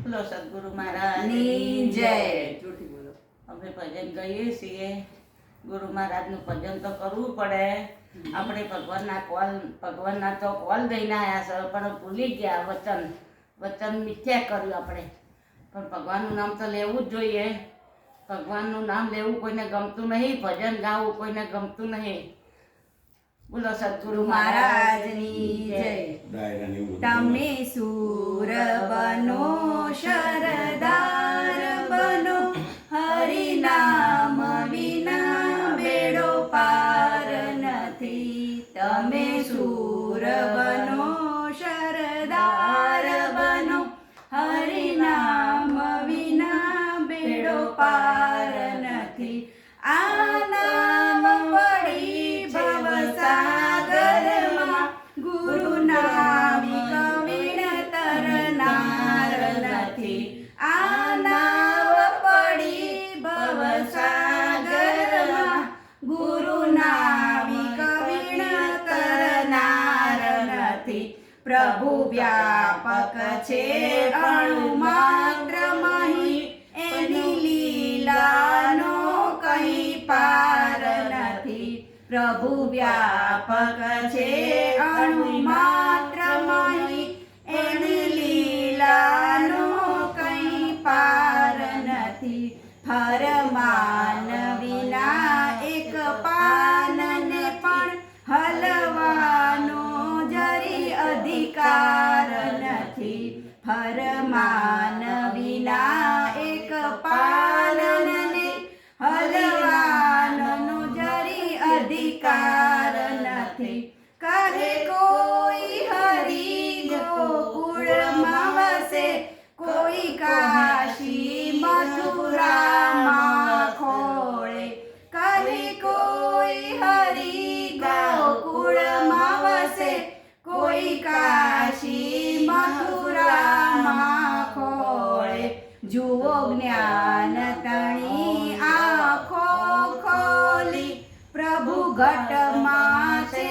બોલો સદગુરુ મહારાજ જય. અમે ભજન ગાઈએ છીએ. ગુરુ મહારાજનું ભજન તો કરવું પડે. આપણે ભગવાનના કોલ ભગવાનના તો કોલ દઈને આવ્યા છે પણ ભૂલી ગયા વચન. વચન મિથ્યા કર્યું આપણે. પણ ભગવાનનું નામ તો લેવું જ જોઈએ. ભગવાનનું નામ લેવું કોઈને ગમતું નહીં ભજન ગાવું કોઈને ગમતું નહીં. બોલો સદગુરુ મહારાજની જય. તમે સુર બનો. શરદાર બનો. હરિનામ વિના બેડો પાર નથી. તમે સુર બનો, શરદાર બનો. હરિનામ વિના બેડો પાર નથી. આ પ્રભુ વ્યાપક છે, અણુ માત્ર મહી, એની લીલાનો કઈ પાર નથી. પ્રભુ વ્યાપક છે, અણુ માત્ર મહી, એની લીલાનો કઈ પાર નથી. ફરમાન ફરમાન જુઓ જ્ઞાન તણી આખો ખોલી. પ્રભુ ઘટમાં છે,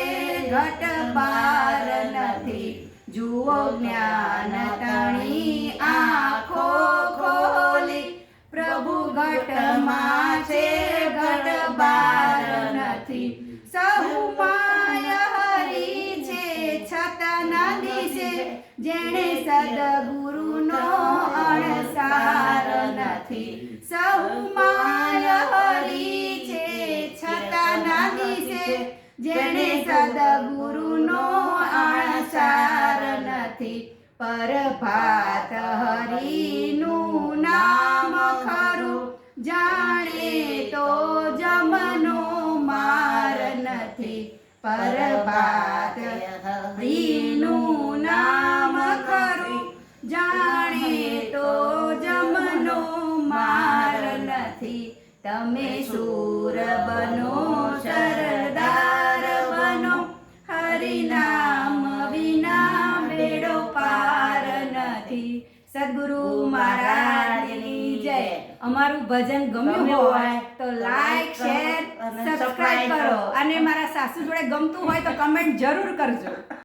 ઘટ બાર નથી. જુઓ જ્ઞાન તણી આખો ખોલી. પ્રભુ ઘટમાં છે, ઘટ બાર નથી. સહુ માય હરી છે, છતાં નદી છે, જેણે સદગુરુનો નથી. સૌ માય હરી છે છતાં નદી છે જેણે સદગુરુનો અણસાર નથી. પરભાત હરિનું નામ ખરું, જાણે તો જમનો માર નથી. પરભાત હરીનું નામ તમે સુર બનો સરદાર બનો. હરિનામ વિના બેડો પાર નથી. સદગુરુ મહારાજની જય. અમારું ભજન ગમ્યું હોય તો લાઈક શેર સબસ્ક્રાઇબ કરો. કરો. અને મારા સાસુ જોડે ગમતું હોય તો કમેન્ટ જરૂર કરજો.